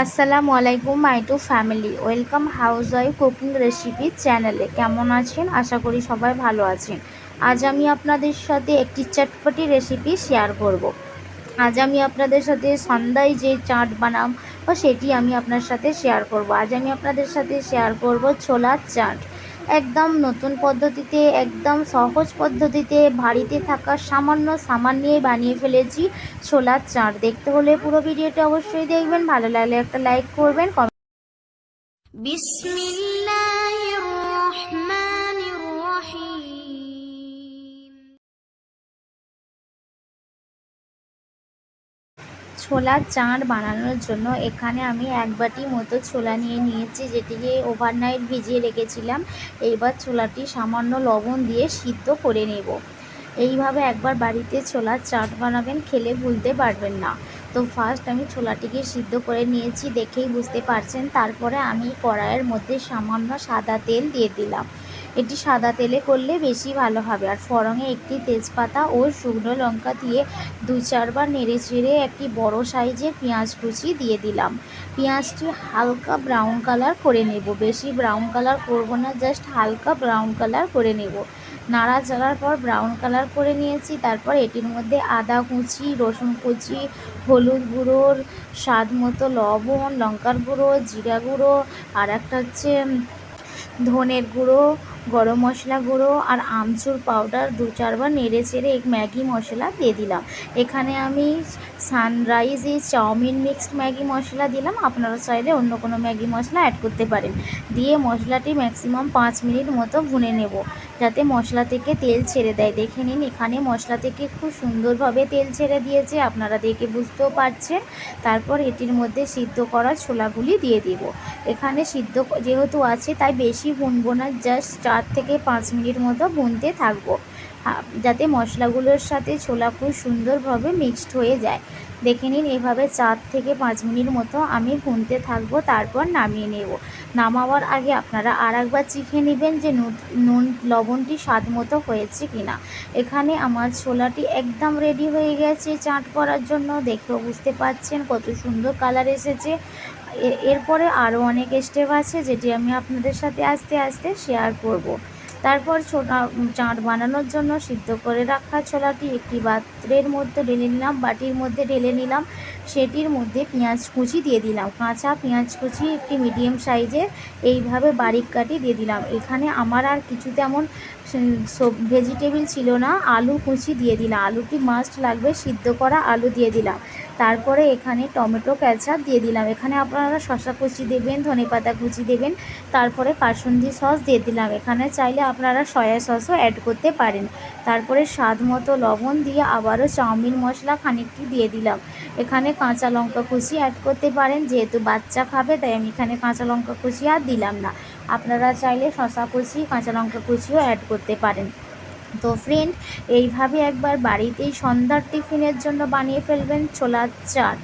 আসসালামু আলাইকুম my to family welcome housewife cooking recipe চ্যানেলে কেমন আছেন? আশা করি সবাই ভালো আছেন। আজ আমি আপনাদের সাথে একটি চটপটি রেসিপি শেয়ার করব। আজ আমি আপনাদের সাথে সন্ধ্যায় যে চাট বানাম সেটি আমি আপনার সাথে শেয়ার করব। আজ আমি আপনাদের সাথে শেয়ার করব ছোলার চাট। একদম নতুন পদ্ধতিতে, একদম সহজ পদ্ধতিতে বাড়িতে থাকা সামান্য সামান নিয়ে বানিয়ে ফেলেছি ছোলার চাঁড় দেখতে হলে পুরো ভিডিওটা অবশ্যই দেখবেন, ভালো লাগলে একটা লাইক করবেন বিসমিল্লা ছোলার চাট বানানোর জন্য এখানে আমি এক বাটি মতো ছোলা নিয়ে নিয়েছি, যেটিকে ওভারনাইট ভিজিয়ে রেখেছিলাম। এইবার ছোলাটি সামান্য লবণ দিয়ে সিদ্ধ করে নেব। এইভাবে একবার বাড়িতে ছোলার চাট বানাবেন, খেলে ভুলতে পারবেন না। তো ফার্স্ট আমি ছোলাটিকে সিদ্ধ করে নিয়েছি, দেখেই বুঝতে পারছেন। তারপরে আমি কড়াইয়ের মধ্যে সামান্য সাদা তেল দিয়ে দিলাম। এটি সাদা তেলে করলে বেশি ভালো হবে। আর ফড়ঙে একটি তেজপাতা ও শুকনো লঙ্কা দিয়ে দু চারবার নেড়ে চেড়ে একটি বড় সাইজের পেঁয়াজ কুচি দিয়ে দিলাম। পেঁয়াজটি হালকা ব্রাউন কালার করে নেব। বেশি ব্রাউন কালার করব না, জাস্ট হালকা ব্রাউন কালার করে নেব। নাড়া চাড়ার পর ব্রাউন কালার করে নিয়েছি। তারপর এটির মধ্যে আদা কুচি, রসুন কুচি, হলুদ গুঁড়োর স্বাদ মতো লবণ, লঙ্কার গুঁড়ো, জিরা গুঁড়ো, আর একটা হচ্ছে ধনের গুঁড়ো গরম মশলা গুঁড়ো আর আমচুর পাউডার দু চারবার নেড়ে চেড়ে এক ম্যাগি মশলা দিয়ে দিলাম। এখানে আমি সানরাইজ এই চাউমিন মিক্সড ম্যাগি মশলা দিলাম। আপনারা চাইলে অন্য কোনো ম্যাগি মশলা অ্যাড করতে পারেন। দিয়ে মশলাটি ম্যাক্সিমাম পাঁচ মিনিট মতো ভুনে নেব, যাতে মশলা থেকে তেল ছেড়ে দেয়। দেখে নিন, এখানে মশলা থেকে খুব সুন্দরভাবে তেল ছেড়ে দিয়েছে। আপনারা দেখে বুঝতেও পারছেন। তারপর এটির মধ্যে সিদ্ধ করা ছোলাগুলি দিয়ে দিব। এখানে সিদ্ধ যেহেতু আছে, তাই বেশি ভুনবো না জাস্ট চার থেকে পাঁচ মিনিট মতো ভুনতে থাকব। যাতে মশলাগুলোর সাথে ছোলা খুব সুন্দরভাবে মিক্সড হয়ে যায়। দেখে নিন, এভাবে চার থেকে পাঁচ মিনিট মতো আমি ভুনতে থাকব, তারপর নামিয়ে নেব। নামাবার আগে আপনারা আর একবার চিখে নেবেন যে নুন লবণটি স্বাদ মতো হয়েছে কিনা। এখানে আমার ছোলাটি একদম রেডি হয়ে গেছে চাট করার জন্য। দেখেও বুঝতে পারছেন কত সুন্দর কালার এসেছে। এরপরে আরও অনেক স্টেপ আছে যেটি আমি আপনাদের সাথে আস্তে আস্তে শেয়ার করব। তারপর ছোলা চাট বানানোর জন্য সিদ্ধ করে রাখা ছোলাটি একটি পাত্রের মধ্যে ঢেলে নিলাম, বাটির মধ্যে ঢেলে নিলাম, সেটির মধ্যে পেঁয়াজ কুচি দিয়ে দিলাম। কাঁচা পেঁয়াজ কুচি একটি মিডিয়াম সাইজের এইভাবে বারিক কাটি দিয়ে দিলাম। এখানে আমার আর কিছু তেমন সব ভেজিটেবিল ছিল না। আলু কুচি দিয়ে দিলাম। আলুটি মাস্ট লাগবে সিদ্ধ করা আলু দিয়ে দিলাম। তারপরে এখানে টমেটো ক্যাচাপ দিয়ে দিলাম। এখানে আপনারা শশা কুচি দেবেন, ধনে পাতা কুচি দেবেন, তারপরে কাসুন্দি সস দিয়ে দিলাম। এখানে চাইলে আপনারা সয়া সসও অ্যাড করতে পারেন। তারপরে স্বাদ মতো লবণ দিয়ে আবারও চাউমিন মশলা খানিকটি দিয়ে দিলাম। এখানে কাঁচা লঙ্কা কুচি অ্যাড করতে পারেন, যেহেতু বাচ্চা খাবে, তাই আমি এখানে কাঁচা লঙ্কা কুচি আর দিলাম না। আপনারা চাইলে শশা কুচি, কাঁচা লঙ্কা কুচিও অ্যাড করতে পারেন। তো ফ্রেন্ড এইভাবে একবার বাড়িতেই সন্ধ্যার টিফিনের জন্য বানিয়ে ফেলবেন ছোলার চাট।